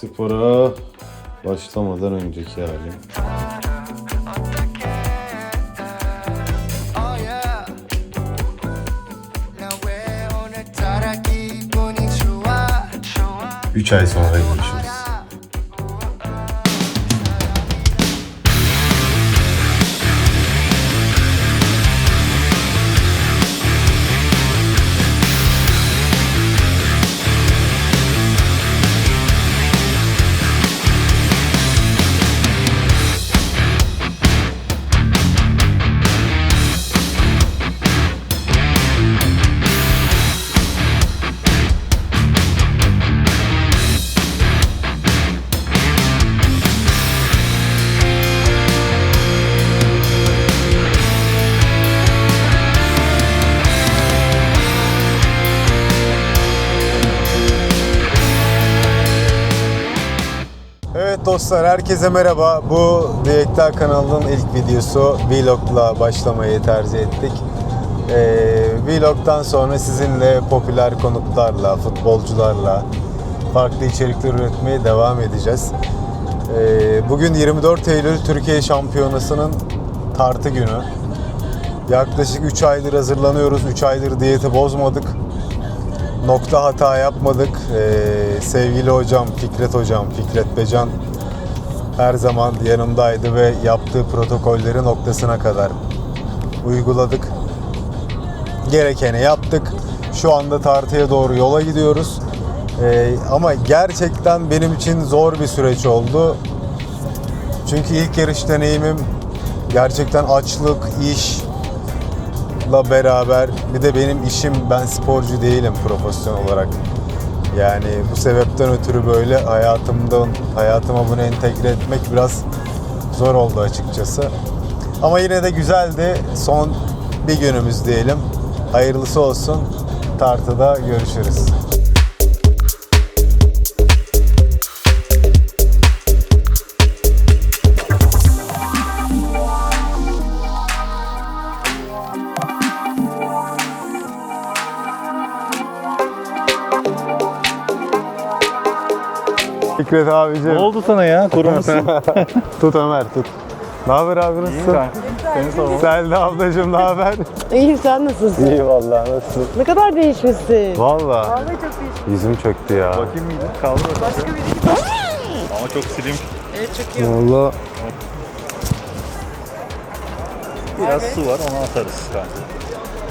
Spora başlamadan önceki halim. 3 ay sonra görüşürüz. Evet dostlar herkese merhaba. Bu Diyektar kanalının ilk videosu vlogla başlamayı tercih ettik. Ee, vlogdan sonra sizinle popüler konuklarla, futbolcularla farklı içerikler üretmeye devam edeceğiz. Ee, bugün 24 Eylül Türkiye Şampiyonası'nın tartı günü. Yaklaşık 3 aydır hazırlanıyoruz. 3 aydır diyeti bozmadık nokta hata yapmadık. Ee, sevgili hocam Fikret hocam, Fikret Becan her zaman yanımdaydı ve yaptığı protokolleri noktasına kadar uyguladık. Gerekeni yaptık. Şu anda tartıya doğru yola gidiyoruz. Ee, ama gerçekten benim için zor bir süreç oldu. Çünkü ilk yarış deneyimim gerçekten açlık, iş, la beraber bir de benim işim ben sporcu değilim profesyonel olarak. Yani bu sebepten ötürü böyle hayatımdan hayatıma bunu entegre etmek biraz zor oldu açıkçası. Ama yine de güzeldi. Son bir günümüz diyelim. Hayırlısı olsun. Tartıda görüşürüz. Fikret abicim. Ne oldu sana ya? Kurumuşsun. Tut Ömer tut. Ne haber abi nasılsın? Seni sorma. Selda ablacığım ne haber? İyiyim sen nasılsın? İyi vallahi nasılsın? Ne kadar değişmişsin. Valla Vallahi çok değişmiş. yüzüm çöktü ya. Bakayım mıydı? Kaldı. Başka biri gibi. Ama çok slim. Evet çok iyi. Valla Biraz su var onu atarız kanka.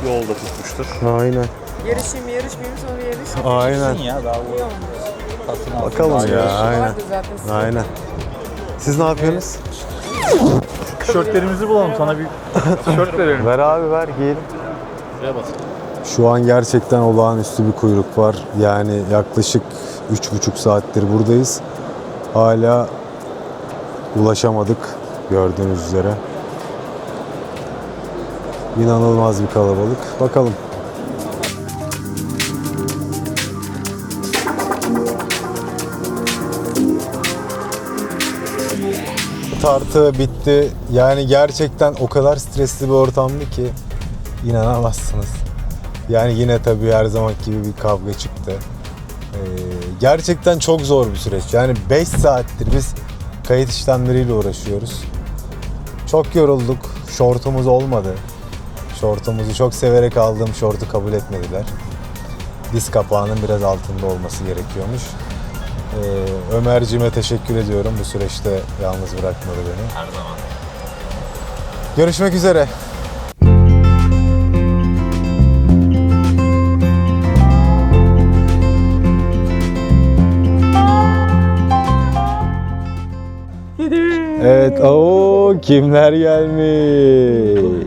Yolda tutmuştur. aynen. Yarışayım yarışmayayım sonra yarış. Aynen. ya daha bu tasını Bakalım ya aynen. Vardı zaten. sizin. Aynen. Siz ne yapıyorsunuz? Tişörtlerimizi bulalım sana bir tişört verelim. Ver abi ver giyelim. Şuraya bas. Şu an gerçekten olağanüstü bir kuyruk var. Yani yaklaşık 3,5 saattir buradayız. Hala ulaşamadık gördüğünüz üzere. İnanılmaz bir kalabalık. Bakalım. Tartı bitti. Yani gerçekten o kadar stresli bir ortamdı ki inanamazsınız. Yani yine tabii her zaman gibi bir kavga çıktı. Ee, gerçekten çok zor bir süreç. Yani 5 saattir biz kayıt işlemleriyle uğraşıyoruz. Çok yorulduk. Şortumuz olmadı. Şortumuzu çok severek aldığım şortu kabul etmediler. Diz kapağının biraz altında olması gerekiyormuş. Ee, Ömer'cime teşekkür ediyorum. Bu süreçte yalnız bırakmadı beni. Her zaman. Görüşmek üzere. Evet, o kimler gelmiş?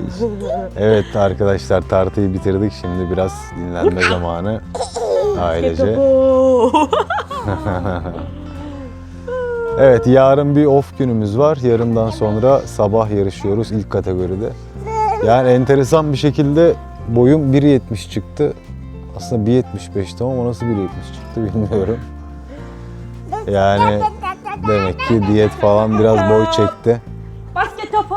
Evet arkadaşlar tartıyı bitirdik. Şimdi biraz dinlenme zamanı. Ailece. Evet yarın bir off günümüz var. Yarından sonra sabah yarışıyoruz ilk kategoride. Yani enteresan bir şekilde boyum 1.70 çıktı. Aslında 1.75'ti ama nasıl 1.70 çıktı bilmiyorum. Yani demek ki diyet falan biraz boy çekti. Basket topu.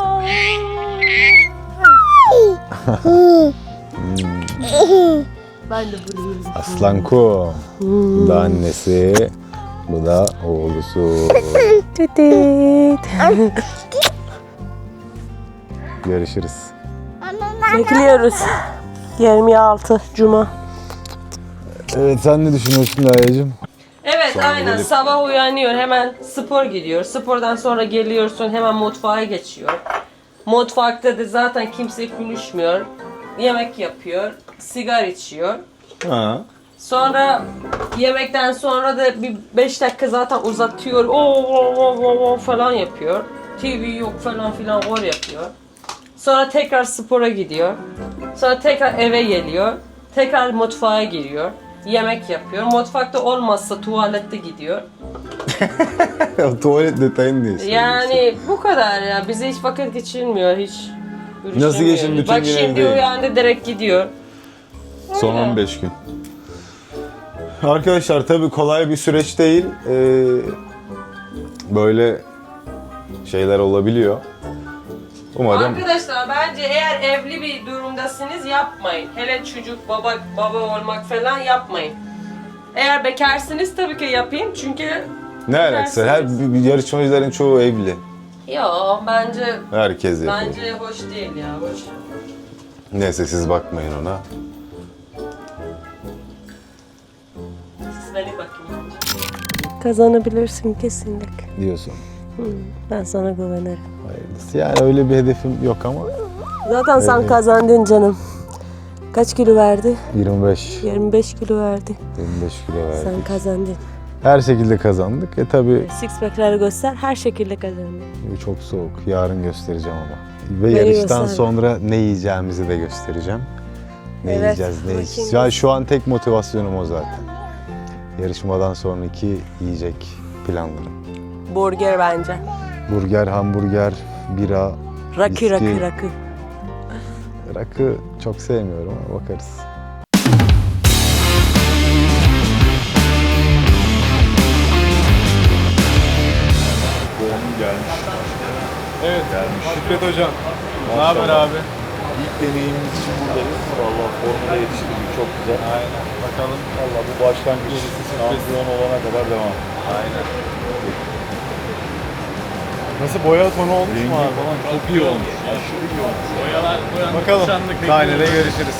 ben de buradayım. Aslan kum. Bu da annesi. Bu da oğlusu. Görüşürüz. Bekliyoruz. 26 Cuma. Evet sen ne düşünüyorsun Laya'cığım? Evet aynen sabah uyanıyor hemen spor gidiyor. Spordan sonra geliyorsun hemen mutfağa geçiyor. Mutfakta da zaten kimse konuşmuyor. Yemek yapıyor. Sigara içiyor. Ha. Sonra yemekten sonra da bir 5 dakika zaten uzatıyor. Oo falan yapıyor. TV yok falan filan or yapıyor. Sonra tekrar spora gidiyor. Sonra tekrar eve geliyor. Tekrar mutfağa giriyor. Yemek yapıyor. Mutfakta olmazsa tuvalette gidiyor. Tuvalet detayını diye söylüyorsun. Yani bu kadar ya. Bize hiç vakit geçirmiyor hiç. Nasıl geçin bütün Bak gün şimdi evdeyim. uyandı direkt gidiyor. Son Öyle. 15 gün. Arkadaşlar tabii kolay bir süreç değil. Ee, böyle şeyler olabiliyor. Umarım Arkadaşlar bence eğer evli bir durumdasınız yapmayın. Hele çocuk baba baba olmak falan yapmayın. Eğer bekarsınız tabii ki yapayım çünkü ne alakası? Her yarışmacıların çoğu evli. Yo bence Herkes yapıyor. bence hoş değil ya hoş. Neyse siz bakmayın ona. Siz beni bakın. Kazanabilirsin kesinlikle. Diyorsun. Ben sana güvenirim. Hayırlısı. Yani öyle bir hedefim yok ama Zaten sen Evet. kazandın canım. Kaç kilo verdi? 25 25 kilo verdi. 25 kilo verdik. Sen kazandın. Her şekilde kazandık. E tabii Six pack'leri göster. Her şekilde kazandın. bu çok soğuk. Yarın göstereceğim ama. Ve yarıştan göster. sonra ne yiyeceğimizi de göstereceğim. Ne Evet, yiyeceğiz, ne bakayım yiyeceğiz. Ya şu an tek motivasyonum o zaten. Yarışmadan sonraki yiyecek planlarım. Burger bence. Burger, hamburger, bira, Rakı Viski. rakı rakı. rakı çok sevmiyorum ama bakarız. Şükret Hocam. Ne haber abi? İlk deneyimimiz için buradayız. Valla formda yetiştirdik. Çok güzel. Aynen, bakalım. Valla bu başlangıç şampiyon olana kadar devam. Aynen. Nasıl boya tonu olmuş mu abi? çok iyi olmuş. Aşırı iyi olmuş. Bakalım. Sahnede görüşürüz.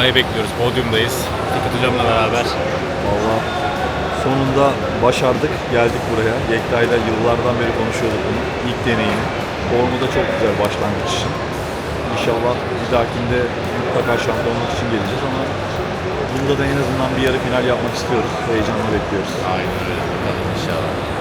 An Ekta'yı bekliyoruz. Podyumdayız. Fikret Hocam'la beraber. Valla sonunda başardık. Geldik buraya. Yekta ile yıllardan beri konuşuyorduk bunu. İlk deneyimi. Formu da çok güzel başlangıç için. İnşallah bir dahakinde mutlaka şampiyonluk için geleceğiz ama bunda da en azından bir yarı final yapmak istiyoruz. Heyecanla bekliyoruz. Aynen öyle. Bakalım inşallah.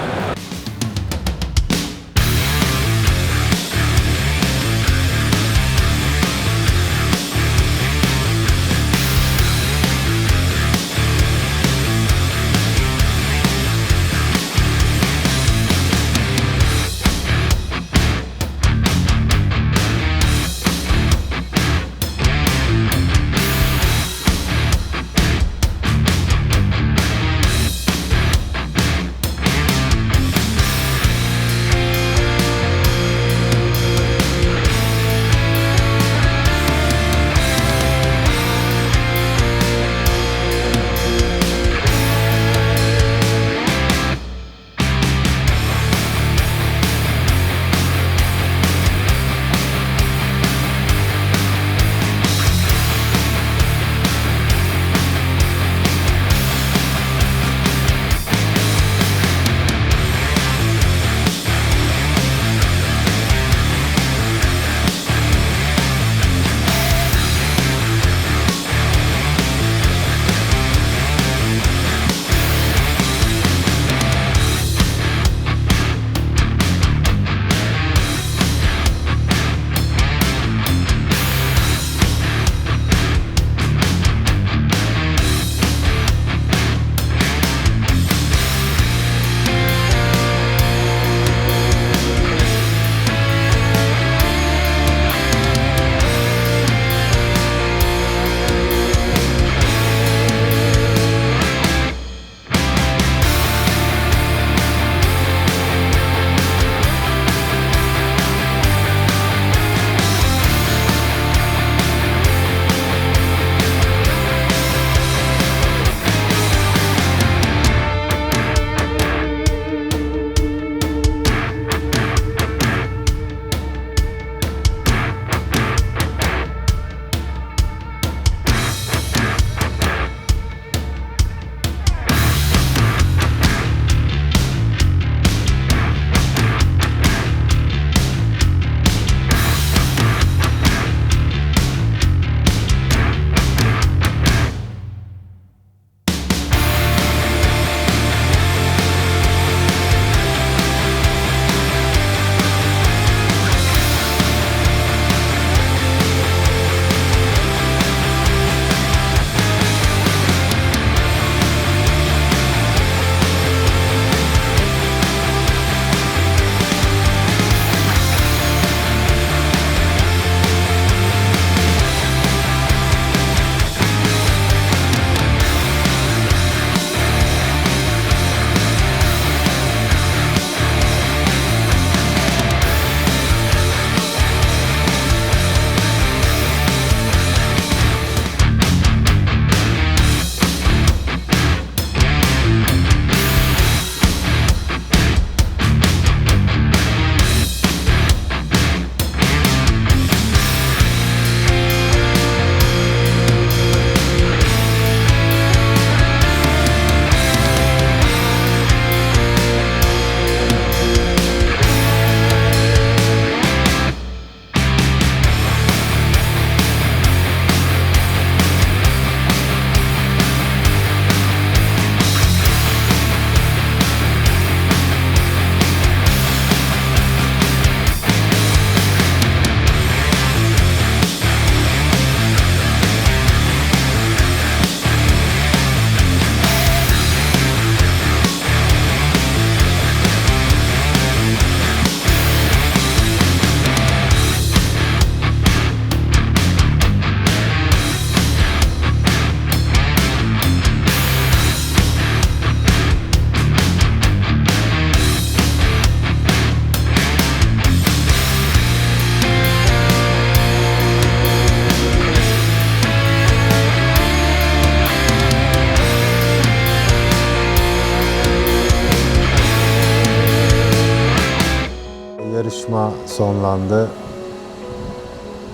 Sonlandı.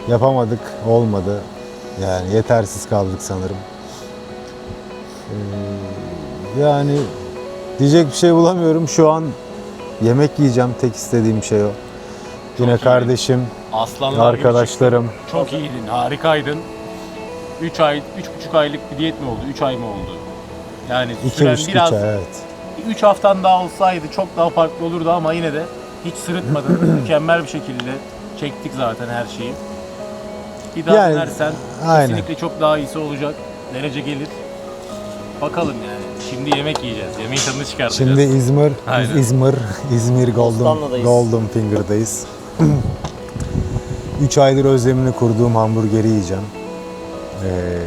Yapamadık, olmadı. Yani yetersiz kaldık sanırım. Ee, yani diyecek bir şey bulamıyorum. Şu an yemek yiyeceğim. Tek istediğim şey o. Yine iyi. kardeşim, Aslanlar gibi arkadaşlarım. çıktın. Çok iyiydin, harikaydın. 3 ay, üç buçuk aylık bir diyet mi oldu? 3 ay mı oldu? Yani İki süren buçuk, üç biraz, ay evet. 3 haftan daha olsaydı çok daha farklı olurdu ama yine de hiç sırıtmadın. Mükemmel bir şekilde çektik zaten her şeyi. Bir daha Yani, dönersen aynen. kesinlikle çok daha iyisi olacak. Derece gelir. Bakalım yani. Şimdi yemek yiyeceğiz. Yemeğin tadını çıkartacağız. Şimdi İzmir, Aynen. İzmir, İzmir Golden, Bostanlı'dayız. Golden Finger'dayız. 3 aydır özlemini kurduğum hamburgeri yiyeceğim. Ee,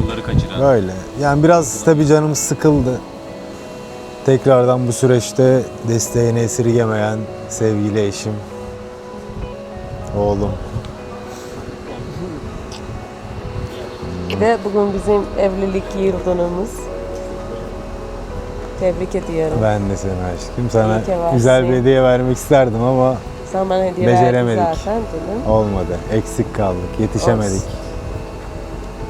Uykuları kaçıran. Öyle. Yani biraz tabii canım sıkıldı. Tekrardan bu süreçte desteğini esirgemeyen sevgili eşim, oğlum. Ve bugün bizim evlilik yıl dönümümüz. Tebrik ediyorum. Ben de seni aşkım. Sana İyi ki varsın. güzel bir hediye vermek isterdim ama Sen bana hediye Beceremedik. verdin zaten dedim. olmadı. Eksik kaldık. Yetişemedik. Olsun.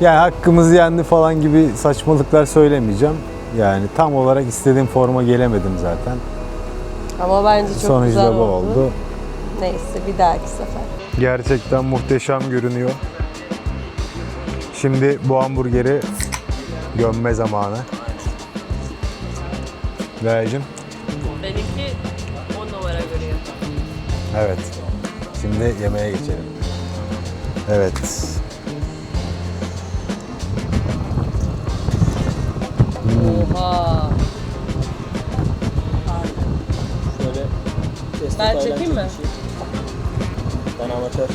Yani hakkımız yendi falan gibi saçmalıklar söylemeyeceğim. Yani tam olarak istediğim forma gelemedim zaten. Ama bence çok Sonuçta güzel bu oldu. Neyse bir dahaki sefer. Gerçekten muhteşem görünüyor. Şimdi bu hamburgeri gömme zamanı. Vercim. Benimki 10 numara görüyor. Evet. Şimdi yemeğe geçelim. Evet. Şöyle destek Ben çekeyim mi? Ben amatör.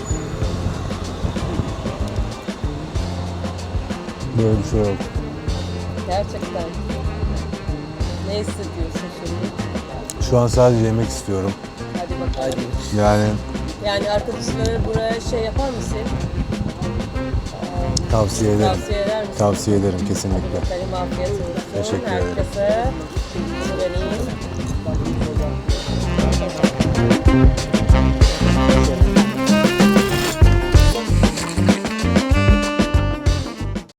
Böyle bir şey yok. Gerçekten. Ne hissediyorsun şimdi? Şu an sadece yemek istiyorum. Hadi bakalım. Haydi. Yani Yani arkadaşlara buraya şey yapar mısın? Tavsiye ederim. Tavsiye eder misin? Tavsiye ederim kesinlikle. Benim afiyet olsun. Teşekkür ederim. Herkese. Şimdi vereyim. Thank.